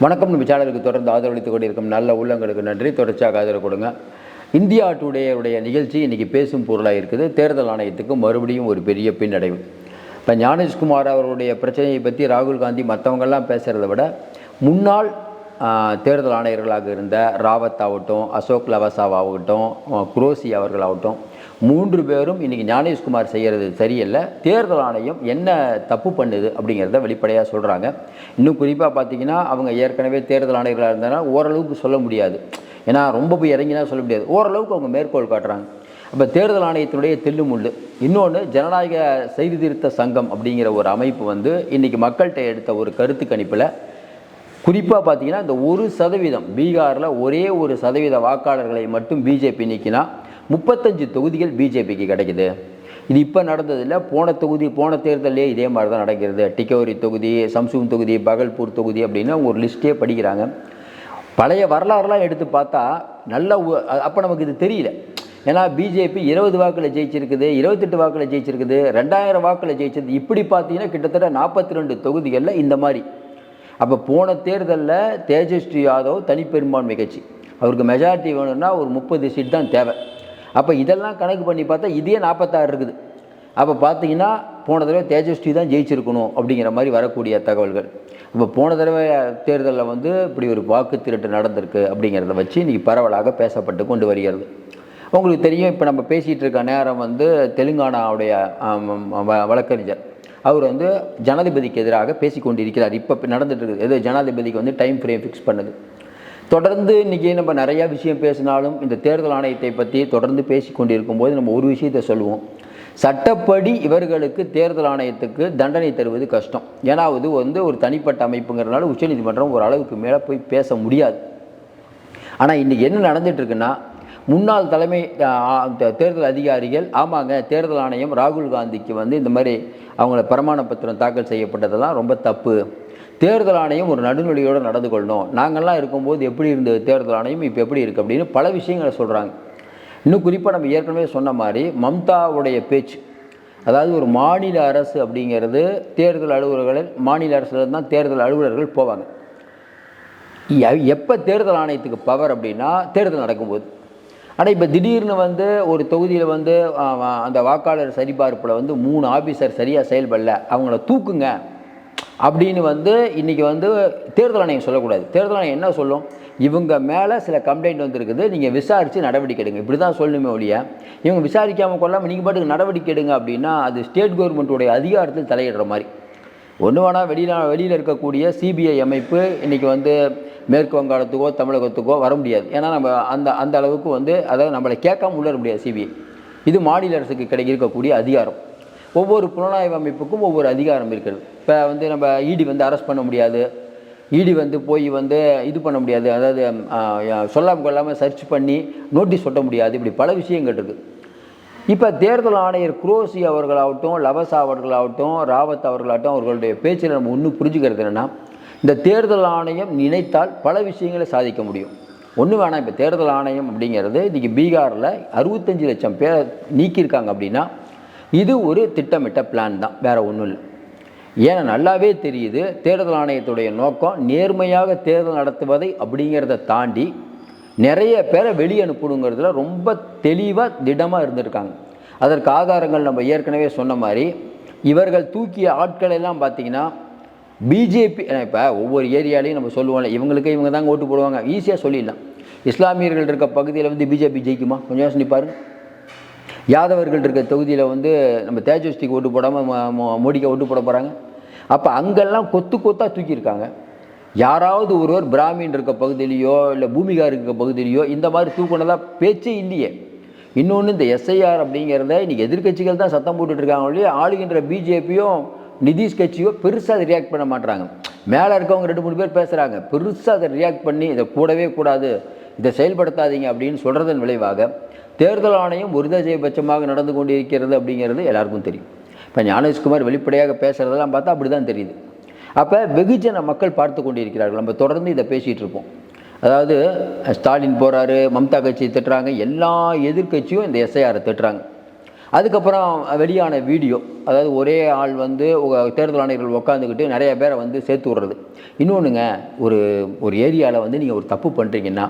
வணக்கம். நம்ம சேனலுக்கு தொடர்ந்து ஆதரவளித்துக் கொண்டிருக்கும் நல்ல உள்ளங்களுக்கு நன்றி. தொடர்ச்சியாக ஆதரவு கொடுங்க. இந்தியா டுடேயுடைய நிகழ்ச்சி இன்றைக்கி பேசும் பொருளாக இருக்குது. தேர்தல் ஆணையத்துக்கு மறுபடியும் ஒரு பெரிய பின்னடைவு. இப்போ ஞானேஷ்குமார் அவர்களுடைய பிரச்சனையை பற்றி ராகுல் காந்தி மற்றவங்கெல்லாம் பேசுகிறத விட முன்னாள் தேர்தல் ஆணையர்களாக இருந்த ராவத் ஆகட்டும் அசோக் லவாசாவாகட்டும் குரோசி அவர்களாகட்டும் மூன்று பேரும் இன்றைக்கி ஞானேஷ்குமார் செய்கிறது சரியில்லை. தேர்தல் ஆணையம் என்ன தப்பு பண்ணுது அப்படிங்கிறத வெளிப்படையாக சொல்கிறாங்க இன்னும் குறிப்பாக பார்த்தீங்கன்னா அவங்க ஏற்கனவே தேர்தல் ஆணையர்களாக இருந்தாங்கன்னா ஓரளவுக்கு சொல்ல முடியாது. ஏன்னா ரொம்ப போய் இறங்கினா சொல்ல முடியாது. ஓரளவுக்கு அவங்க மேற்கோள் காட்டுறாங்க. இப்போ தேர்தல் ஆணையத்தினுடைய தில்லுமுள்ளு இன்னொன்று ஜனநாயக செய்தி திருத்த சங்கம் அப்படிங்கிற ஒரு அமைப்பு வந்து இன்றைக்கி மக்கள்கிட்ட எடுத்த ஒரு கருத்து கணிப்பில் குறிப்பாக பார்த்தீங்கன்னா இந்த ஒரு சதவீதம் பீகாரில் ஒரே ஒரு சதவீத வாக்காளர்களை மட்டும் பிஜேபி நீக்கினா முப்பத்தஞ்சு தொகுதிகள் பிஜேபிக்கு கிடைக்குது. இது இப்போ நடந்ததில்ல. போன தொகுதி போன தேர்தலே இதே மாதிரி தான் நடக்கிறது. டிக்கோரி தொகுதி சம்சூங் தொகுதி பகல்பூர் தொகுதி அப்படின்னு அவங்க ஒரு லிஸ்ட்டே படிக்கிறாங்க. பழைய வரலாறுலாம் எடுத்து பார்த்தா நல்ல அப்போ நமக்கு இது தெரியல. ஏன்னா பிஜேபி இருபது வாக்கில் ஜெயிச்சிருக்குது இருபத்தெட்டு வாக்கில் ஜெயிச்சிருக்குது ரெண்டாயிரம் வாக்கில் ஜெயிச்சது. இப்படி பார்த்தீங்கன்னா கிட்டத்தட்ட நாற்பத்தி ரெண்டு தொகுதிகளில் இந்த மாதிரி. அப்போ போன தேர்தலில் தேஜஸ்வி யாதவ் தனிப்பெரும்பான்மை கட்சி. அவருக்கு மெஜாரிட்டி வேணும்னா ஒரு முப்பது சீட் தான் தேவை. அப்போ இதெல்லாம் கணக்கு பண்ணி பார்த்தா இதே நாற்பத்தாறு இருக்குது. அப்போ பார்த்தீங்கன்னா போன தடவை தேஜஸ்வி தான் ஜெயிச்சிருக்கணும் அப்படிங்கிற மாதிரி வரக்கூடிய தகவல்கள். இப்போ போன தடவை தேர்தலில் வந்து இப்படி ஒரு வாக்கு திருட்டு நடந்திருக்கு அப்படிங்கிறத வச்சு இன்றைக்கி பரவலாக பேசப்பட்டு கொண்டு வருகிறது. உங்களுக்கு தெரியும் இப்போ நம்ம பேசிகிட்டு இருக்க நேரம் வந்து தெலுங்கானாவுடைய வழக்கறிஞர். அவர் வந்து ஜனாதிபதிக்கு எதிராக பேசிக்கொண்டு இருக்கிறார் இப்போ நடந்துட்டு இருக்குது. எது ஜனாதிபதிக்கு வந்து டைம் ஃப்ரேம் ஃபிக்ஸ் பண்ணுது. தொடர்ந்து இன்றைக்கி நம்ம நிறையா விஷயம் பேசினாலும் இந்த தேர்தல் ஆணையத்தை பற்றி தொடர்ந்து பேசி கொண்டிருக்கும்போது நம்ம ஒரு விஷயத்தை சொல்லுவோம். சட்டப்படி இவர்களுக்கு தேர்தல் ஆணையத்துக்கு தண்டனை தருவது கஷ்டம். ஏன்னா அது வந்து ஒரு தனிப்பட்ட அமைப்புங்கிறனால உச்சநீதிமன்றம் ஒரு அளவுக்கு மேலே போய் பேச முடியாது. ஆனால் இன்றைக்கி என்ன நடந்துகிட்ருக்குன்னா முன்னாள் தலைமை தேர்தல் அதிகாரிகள் ஆமாங்க தேர்தல் ஆணையம் ராகுல் காந்திக்கு வந்து இந்த மாதிரி அவங்கள பிரமாண பத்திரம் தாக்கல் செய்யப்பட்டதெல்லாம் ரொம்ப தப்பு. தேர்தல் ஆணையம் ஒரு நடுநிலையோடு நடந்து கொள்ளணும். நாங்கள்லாம் இருக்கும்போது எப்படி இருந்தது தேர்தல் ஆணையம் இப்போ எப்படி இருக்குது அப்படின்னு பல விஷயங்களை சொல்கிறாங்க இன்னும் குறிப்பாக நம்ம ஏற்கனவே சொன்ன மாதிரி மம்தாவுடைய பேச்சு. அதாவது ஒரு மாநில அரசு அப்படிங்கிறது தேர்தல் அலுவலர்கள் மாநில அரசுலேருந்து தான் தேர்தல் அலுவலர்கள் போவாங்க. எப்போ தேர்தல் ஆணையத்துக்கு பவர் அப்படின்னா தேர்தல் நடக்கும்போது. ஆனால் இப்போ திடீர்னு வந்து ஒரு தொகுதியில் வந்து அந்த வாக்காளர் சரிபார்ப்பில் வந்து மூணு ஆஃபீஸர் சரியாக செயல்படல அவங்கள தூக்குங்க. அப்படின்னு வந்து இன்றைக்கி வந்து தேர்தல் ஆணையம் சொல்லக்கூடாது. தேர்தல் ஆணையம் என்ன சொல்லும்? இவங்க மேலே சில கம்ப்ளைண்ட் வந்திருக்குது. நீங்கள் விசாரித்து நடவடிக்கை எடுங்க. இப்படி தான் சொல்லணுமே ஒழிய இவங்க விசாரிக்காமல் கொள்ளாமல் நீங்கள் பாட்டுக்கு நடவடிக்கை எடுங்க அப்படின்னா அது ஸ்டேட் கவர்மெண்ட்டுடைய அதிகாரத்தில் தலையிடுற மாதிரி. ஒன்று வேணால் வெளியில் வெளியில் இருக்கக்கூடிய சிபிஐ அமைப்பு இன்றைக்கி வந்து மேற்கு வங்காளத்துக்கோ தமிழகத்துக்கோ வர முடியாது. ஏன்னா நம்ம அந்த அந்த அளவுக்கு வந்து அதாவது நம்மளை கேட்காம உள்ள முடியாது சிபிஐ இது மாநில அரசுக்கு கிடைக்க இருக்கக்கூடிய அதிகாரம். ஒவ்வொரு புலனாய்வு அமைப்புக்கும் ஒவ்வொரு அதிகாரம் இருக்கிறது. இப்போ வந்து நம்ம இடி வந்து அரெஸ்ட் பண்ண முடியாது. இடி வந்து போய் வந்து இது பண்ண முடியாது. அதாவது சொல்லாமல் கொள்ளாமல் சர்ச் பண்ணி நோட்டீஸ் ஒட்ட முடியாது. இப்படி பல விஷயங்கள் இருக்குது. இப்போ தேர்தல் ஆணையர் குரோசி அவர்களாகட்டும் லவசா அவர்களாகட்டும் ராவத் அவர்களாகட்டும் அவர்களுடைய பேச்சில் நம்ம இன்னும் புரிஞ்சுக்கிறது என்னென்னா இந்த தேர்தல் ஆணையம் நினைத்தால் பல விஷயங்களை சாதிக்க முடியும். ஒன்று வேணாம். இப்போ தேர்தல் ஆணையம் அப்படிங்கிறது இன்றைக்கி பீகாரில் அறுபத்தஞ்சு லட்சம் பேரை நீக்கியிருக்காங்க அப்படின்னா இது ஒரு திட்டமிட்ட பிளான் தான் வேறு ஒன்றும் இல்லை. ஏன்னா நல்லாவே தெரியுது தேர்தல் ஆணையத்துடைய நோக்கம் நேர்மையாக தேர்தல் நடத்துவதை அப்படிங்கிறத தாண்டி நிறைய பேரை வெளியே அனுப்பணுங்கிறதுல ரொம்ப தெளிவாக திடமாக இருந்திருக்காங்க. அதற்கு ஆதாரங்கள் நம்ம ஏற்கனவே சொன்ன மாதிரி இவர்கள் தூக்கிய ஆட்கள் எல்லாம் பார்த்தீங்கன்னா பிஜேபி இப்போ ஒவ்வொரு ஏரியாலையும் நம்ம சொல்லுவோம்ல இவங்களுக்கு இவங்க தாங்க ஓட்டு போடுவாங்க. ஈஸியாக சொல்லிடலாம். இஸ்லாமியர்கள் இருக்க பகுதியில் வந்து பிஜேபி ஜெயிக்குமா? கொஞ்சம் யோசனை பாருங்கள் யாதவர்கள் இருக்க தொகுதியில் வந்து நம்ம தேஜஸ்விக்கு ஓட்டு போடாமல் மோடிக்கு ஓட்டு போட போகிறாங்க அப்போ அங்கெல்லாம் கொத்து கொத்தாக தூக்கியிருக்காங்க. யாராவது ஒருவர் பிராமின் இருக்க பகுதியிலையோ இல்லை பூமிகா இருக்க பகுதியிலையோ இந்த மாதிரி தூக்குனதாக பேச்சே இல்லையே. இன்னொன்று இந்த எஸ்ஐஆர் அப்படிங்கிறத இன்றைக்கி எதிர்க்கட்சிகள் தான் சத்தம் போட்டுட்ருக்காங்க ஒழிய ஆளுகின்ற பிஜேபியும் நிதிஷ் கட்சியோ பெருசாக அதை ரியாக்ட் பண்ண மாட்டுறாங்க மேலே இருக்கவங்க ரெண்டு மூணு பேர் பேசுகிறாங்க பெருசாக அதை ரியாக்ட் பண்ணி இதை கூடவே கூடாது இதை செயல்படுத்தாதீங்க அப்படின்னு சொல்கிறதன் விளைவாக தேர்தல் ஆணையம் ஒருதஜபட்சமாக நடந்து கொண்டிருக்கிறது அப்படிங்கிறது எல்லாருக்கும் தெரியும். இப்போ ஞானேஷ்குமார் வெளிப்படையாக பேசுகிறதெல்லாம் பார்த்தா அப்படி தான் தெரியுது. அப்போ வெகுஜன மக்கள் பார்த்து கொண்டிருக்கிறார்கள். நம்ம தொடர்ந்து இதை பேசிகிட்டு இருப்போம். அதாவது ஸ்டாலின் போகிறாரு மம்தா கட்சி திட்டுறாங்க எல்லா எதிர்க்கட்சியும் இந்த எஸ்ஐஆரை திட்டுறாங்க. அதுக்கப்புறம் வெளியான வீடியோ அதாவது ஒரே ஆள் வந்து தேர்தல் ஆணையர்கள் உட்காந்துக்கிட்டு நிறைய பேரை வந்து சேர்த்து விடுறது. இன்னொன்றுங்க ஒரு ஒரு ஏரியாவில் வந்து நீங்கள் ஒரு தப்பு பண்ணுறீங்கன்னா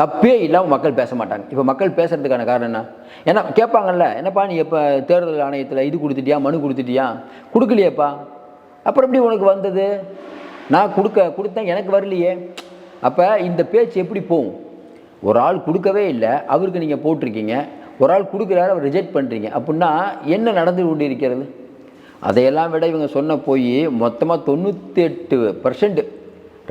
தப்பே இல்லாமல் மக்கள் பேச மாட்டாங்க. இப்போ மக்கள் பேசுறதுக்கான காரணம் என்ன? ஏன்னா கேட்பாங்கல்ல என்னப்பா நீ எப்போ தேர்தல் ஆணையத்தில் இது கொடுத்துட்டியா மனு கொடுத்துட்டியா? கொடுக்கலையேப்பா. அப்புறம் எப்படி உனக்கு வந்தது? நான் கொடுக்க கொடுத்தேன் எனக்கு வரலையே. அப்போ இந்த பேச்சு எப்படி போகும்? ஒரு ஆள் கொடுக்கவே இல்லை அவருக்கு நீங்கள் போட்டிருக்கீங்க. ஒரு ஆள் கொடுக்குறாரு அவர் ரிஜெக்ட் பண்ணுறீங்க அப்படின்னா என்ன நடந்து கொண்டு இருக்கிறது அதையெல்லாம் விட இவங்க சொன்ன போய் மொத்தமாக தொண்ணூற்றி எட்டு பர்சன்ட்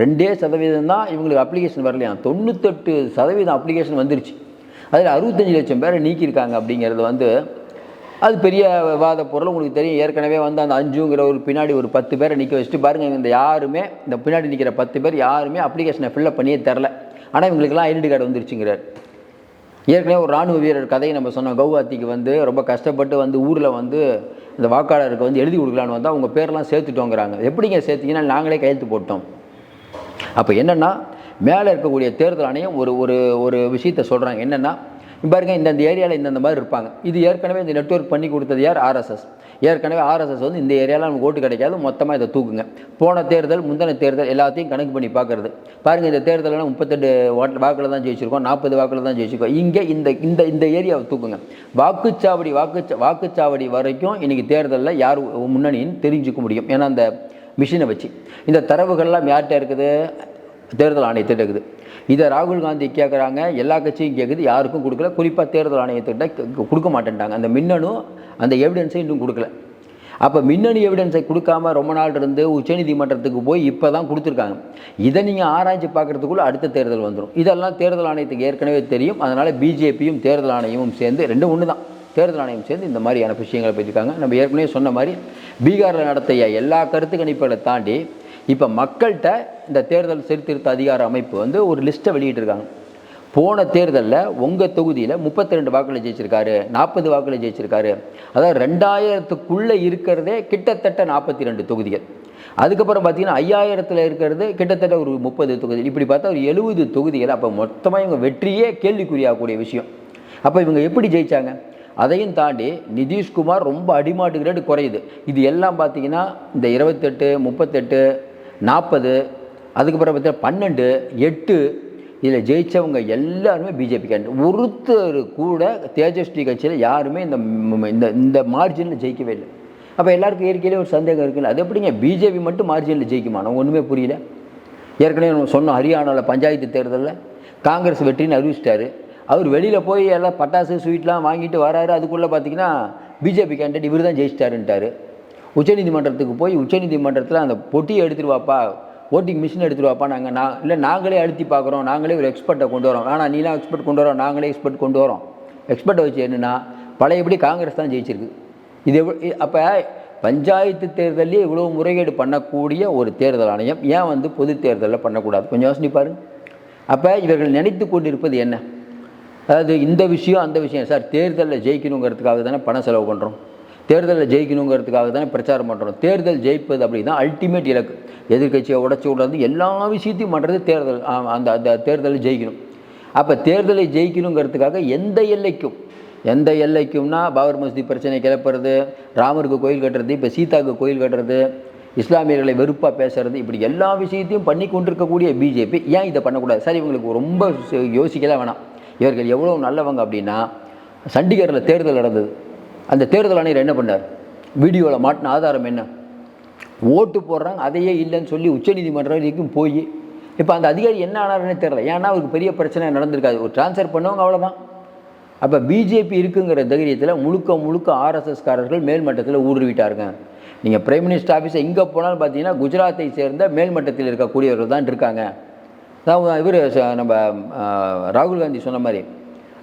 ரெண்டே சதவீதம் தான் இவங்களுக்கு அப்ளிகேஷன் வரலையாம் தொண்ணூத்தெட்டு சதவீதம் அப்ளிகேஷன் வந்துருச்சு. அதில் அறுபத்தஞ்சு லட்சம் பேரை நீக்கியிருக்காங்க அப்படிங்கிறது வந்து அது பெரிய விவாத பொருள். உங்களுக்கு தெரியும் ஏற்கனவே வந்து அந்த அஞ்சுங்கிற ஒரு பின்னாடி ஒரு பத்து பேரை நிற்க வச்சுட்டு பாருங்கள் இந்த யாருமே இந்த பின்னாடி நிற்கிற பத்து பேர் யாருமே அப்ளிகேஷனை ஃபில்லப் பண்ணியே தரல. ஆனால் இவங்களுக்கெல்லாம் ஐடென்டி கார்டு வந்துருச்சுங்கிறார். ஏற்கனவே ஒரு ராணுவ வீரர் கதையை நம்ம சொன்னோம். கவுஹாத்திக்கு வந்து ரொம்ப கஷ்டப்பட்டு வந்து ஊரில் வந்து இந்த வாக்காளருக்கு வந்து எழுதி கொடுக்கலான்னு வந்தால் அவங்க பேர்லாம் சேர்த்துட்டோங்கிறாங்க. எப்படிங்க சேர்த்திங்கன்னா நாங்களே கையெழுத்து போட்டோம். அப்போ என்னென்னா மேலே இருக்கக்கூடிய தேர்தல் ஆணையம் ஒரு ஒரு ஒரு விஷயத்த சொல்கிறாங்க என்னென்னா பாருங்க இந்தந்த ஏரியாவில் இந்தந்த மாதிரி இருப்பாங்க. இது ஏற்கனவே இந்த நெட்வொர்க் பண்ணி கொடுத்தது யார்? ஆர்எஸ்எஸ் ஏற்கனவே ஆர்எஸ்எஸ் வந்து இந்த ஏரியாவில் நமக்கு ஓட்டு கிடைக்காது மொத்தமாக இதை தூக்குங்க. போன தேர்தல் முந்தின தேர்தல் எல்லாத்தையும் கணக்கு பண்ணி பார்க்குறது பாருங்கள் இந்த தேர்தலில் முப்பத்தெட்டு வாட் வாக்கில் தான் ஜெயிச்சிருக்கோம் நாற்பது வாக்கில் தான் ஜெயிச்சிருக்கோம். இங்கே இந்த இந்த இந்த ஏரியாவை தூக்குங்க. வாக்குச்சாவடி வாக்குச்சா வாக்குச்சாவடி வரைக்கும் இன்றைக்கி தேர்தலில் யார் முன்னணின்னு தெரிஞ்சுக்க முடியும். ஏன்னா அந்த மிஷினை வச்சு. இந்த தரவுகள்லாம் யார்கிட்ட இருக்குது? தேர்தல் ஆணையத்திட்ட இருக்குது. இதை ராகுல் காந்தி கேட்குறாங்க எல்லா கட்சியும் கேட்குது யாருக்கும் கொடுக்கல. குறிப்பாக தேர்தல் ஆணையத்திட்ட கொடுக்க மாட்டேன்ட்டாங்க. அந்த மின்னணு அந்த எவிடன்ஸை இன்னும் கொடுக்கல. அப்போ மின்னணு எவிடன்ஸை கொடுக்காம ரொம்ப நாள் இருந்து உச்சநீதிமன்றத்துக்கு போய் இப்போ தான் கொடுத்துருக்காங்க. இதை நீங்கள் ஆராய்ச்சி பார்க்குறதுக்குள்ளே அடுத்த தேர்தல் வந்துடும் இதெல்லாம் தேர்தல் ஆணையத்துக்கு ஏற்கனவே தெரியும். அதனால் பிஜேபியும் தேர்தல் ஆணையமும் சேர்ந்து ரெண்டும் ஒன்று தான் தேர்தல் ஆணையம் சேர்ந்து இந்த மாதிரியான விஷயங்களை பேசியிருக்காங்க. நம்ம ஏற்கனவே சொன்ன மாதிரி பீகாரில் நடத்திய எல்லா கருத்து கணிப்புகளை தாண்டி இப்போ மக்கள்கிட்ட இந்த தேர்தல் சீர்திருத்த அதிகார அமைப்பு வந்து ஒரு லிஸ்ட்டை வெளியிட்டிருக்காங்க. போன தேர்தலில் உங்கள் தொகுதியில் முப்பத்தி ரெண்டு வாக்கில் ஜெயிச்சிருக்காரு நாற்பது வாக்கில் ஜெயிச்சிருக்காரு. அதாவது ரெண்டாயிரத்துக்குள்ளே இருக்கிறதே கிட்டத்தட்ட நாற்பத்தி ரெண்டு தொகுதிகள். அதுக்கப்புறம் பார்த்தீங்கன்னா ஐயாயிரத்தில் இருக்கிறது கிட்டத்தட்ட ஒரு முப்பது தொகுதி இப்படி பார்த்தா ஒரு எழுபது தொகுதிகள். அப்போ மொத்தமாக இவங்க வெற்றியே கேள்விக்குறியாகக்கூடிய விஷயம். அப்போ இவங்க எப்படி ஜெயித்தாங்க அதையும் தாண்டி நிதிஷ்குமார் ரொம்ப அடிமாட்டு கிரேடு குறையுது. இது எல்லாம் பார்த்தீங்கன்னா இந்த இருபத்தெட்டு முப்பத்தெட்டு நாற்பது அதுக்கப்புறம் பார்த்தீங்கன்னா பன்னெண்டு எட்டு இதில் ஜெயித்தவங்க எல்லாருமே பிஜேபி கேண்டிடேட் ஒருத்தர் கூட தேஜஸ்வி கட்சியில் யாருமே இந்த இந்த இந்த மார்ஜினில் ஜெயிக்கவே இல்லை. அப்போ எல்லாருக்கும் இயற்கையிலே ஒரு சந்தேகம் இருக்குல்ல அது எப்படிங்க பிஜேபி மட்டும் மார்ஜினில் ஜெயிக்குமா? நான் ஒன்றுமே புரியல. ஏற்கனவே நம்ம சொன்னோம் ஹரியானாவில் பஞ்சாயத்து தேர்தலில் காங்கிரஸ் வெற்றின்னு அறிவிச்சிட்டாரு. அவர் வெளியில் போய் எல்லாம் பட்டாசு ஸ்வீட்லாம் வாங்கிட்டு வராரு. அதுக்குள்ளே பார்த்தீங்கன்னா பிஜேபி கேண்டிடேட் இவர் தான் ஜெயிச்சிட்டாருன்ட்டாரு. உச்சநீதிமன்றத்துக்கு போய் உச்சநீதிமன்றத்தில் அந்த பொட்டியை எடுத்துருவாப்பா ஓட்டிங் மிஷின் எடுத்துருவாப்பா நாங்கள் நான் இல்லை நாங்களே அழுத்தி பார்க்குறோம். நாங்களே ஒரு எக்ஸ்பர்ட்டை கொண்டு வரோம். ஆனால் நீலாம் எக்ஸ்பர்ட் கொண்டு வரோம். நாங்களே எக்ஸ்பர்ட் கொண்டு வரோம். எக்ஸ்பர்ட்டை வச்சு என்னென்னா பழையபடி காங்கிரஸ் தான் ஜெயிச்சிருக்கு. இது அப்போ பஞ்சாயத்து தேர்தலே இவ்வளோ முறைகேடு பண்ணக்கூடிய ஒரு தேர்தல் ஆணையம். ஏன் வந்து பொது தேர்தலில் பண்ணக்கூடாது? கொஞ்சம் யோசனை அப்போ இவர்கள் நினைத்து கொண்டிருப்பது என்ன? அதாவது இந்த விஷயம் அந்த விஷயம். சார் தேர்தலில் ஜெயிக்கணுங்கிறதுக்காக தானே பணம் செலவு பண்ணுறோம் தேர்தலில் ஜெயிக்கணுங்கிறதுக்காக தானே பிரச்சாரம் பண்ணுறோம் தேர்தல் ஜெயிப்பது அப்படின்னா அல்டிமேட் இலக்கு. எதிர்க்கட்சியை உடச்சி விடாது எல்லா விஷயத்தையும் பண்ணுறது தேர்தல் அந்த அந்த தேர்தலில் ஜெயிக்கணும். அப்போ தேர்தலை ஜெயிக்கணுங்கிறதுக்காக எந்த எல்லைக்கும் எந்த எல்லைக்கும்னா பாபர் மசூதி பிரச்சனை கிளப்புறது ராமருக்கு கோயில் கட்டுறது இப்போ சீதாவுக்கு கோயில் கட்டுறது இஸ்லாமியர்களை வெறுப்பாக பேசுறது இப்படி எல்லா விஷயத்தையும் பண்ணி கொண்டிருக்கக்கூடிய பிஜேபி ஏன் இதை பண்ணக்கூடாது? சார் இவங்களுக்கு ரொம்ப யோசிக்கலாம் வேணாம். இவர்கள் எவ்வளோ நல்லவங்க அப்படின்னா சண்டிகரில் தேர்தல் நடந்தது. அந்த தேர்தல் ஆணையர் என்ன பண்ணார்? வீடியோவில் மாட்டின ஆதாரம் என்ன? ஓட்டு போடுறாங்க அதையே இல்லைன்னு சொல்லி உச்சநீதிமன்றம் வரைக்கும் போய் இப்போ அந்த அதிகாரி என்ன ஆனாருன்னு தெரியல. ஏன்னா அவருக்கு பெரிய பிரச்சனை நடந்திருக்காது. ஒரு டிரான்ஸ்ஃபர் பண்ணவங்க அவ்வளோதான் அப்போ பிஜேபி இருக்குங்கிற தைரியத்தில் முழுக்க முழுக்க ஆர்எஸ்எஸ்காரர்கள் மேல்மட்டத்தில் ஊடுருவிட்டாருங்க. நீங்கள் பிரைம் மினிஸ்டர் ஆஃபீஸை எங்கே போனாலும் பார்த்தீங்கன்னா குஜராத்தை சேர்ந்த மேல்மட்டத்தில் இருக்கக்கூடியவர்கள் தான் இருக்காங்க. அதான் இவர் நம்ம ராகுல் காந்தி சொன்ன மாதிரி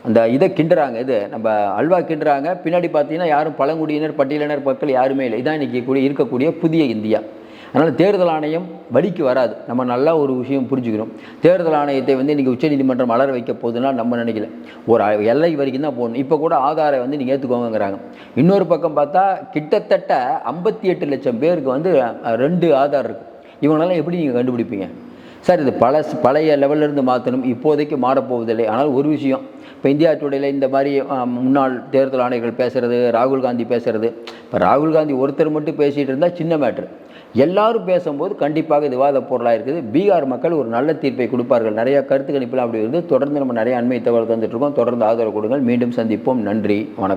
அந்த இதை கிண்டுறாங்க இது நம்ம அல்வா கிண்டுறாங்க. பின்னாடி பார்த்தீங்கன்னா யாரும் பழங்குடியினர் பட்டியலினர் மக்கள் யாருமே இல்லை. இதான் இன்றைக்கி கூடிய இருக்கக்கூடிய புதிய இந்தியா. அதனால் தேர்தல் ஆணையம் வழிக்கு வராது. நம்ம நல்லா ஒரு விஷயம் புரிஞ்சுக்கணும். தேர்தல் ஆணையத்தை வந்து இன்றைக்கி உச்சநீதிமன்றம் அலர வைக்க போகுதுன்னா நம்ம நினைக்கல. ஒரு எல்லை வரைக்கும் தான் போகணும். இப்போ கூட ஆதாரை வந்து நீங்கள் ஏற்றுக்கோங்கிறாங்க இன்னொரு பக்கம் பார்த்தா கிட்டத்தட்ட ஐம்பத்தி எட்டு லட்சம் பேருக்கு வந்து ரெண்டு ஆதார் இருக்குது இவங்களெல்லாம் எப்படி நீங்கள் கண்டுபிடிப்பீங்க? சார் இது பல பழைய லெவல்ல இருந்து மாற்றணும் இப்போதைக்கு மாறப்போவதில்லை. ஆனால் ஒரு விஷயம் இப்போ இந்தியா டுடேல இந்த மாதிரி முன்னாள் தேர்தல் ஆணையர்கள் பேசுகிறது ராகுல் காந்தி பேசுகிறது இப்போ ராகுல் காந்தி ஒருத்தர் மட்டும் பேசிகிட்டு இருந்தால் சின்ன மேட்ரு எல்லாரும் பேசும்போது கண்டிப்பாக இது விவாத பொருளாக இருக்குது. பீகார் மக்கள் ஒரு நல்ல தீர்ப்பை கொடுப்பார்கள். நிறையா கருத்து கணிப்பில் அப்படி இருந்து தொடர்ந்து நம்ம நிறைய அண்மை தகவல் தந்துட்டுருக்கோம் தொடர்ந்து ஆதரவு கொடுங்கள். மீண்டும் சந்திப்போம். நன்றி. வணக்கம்.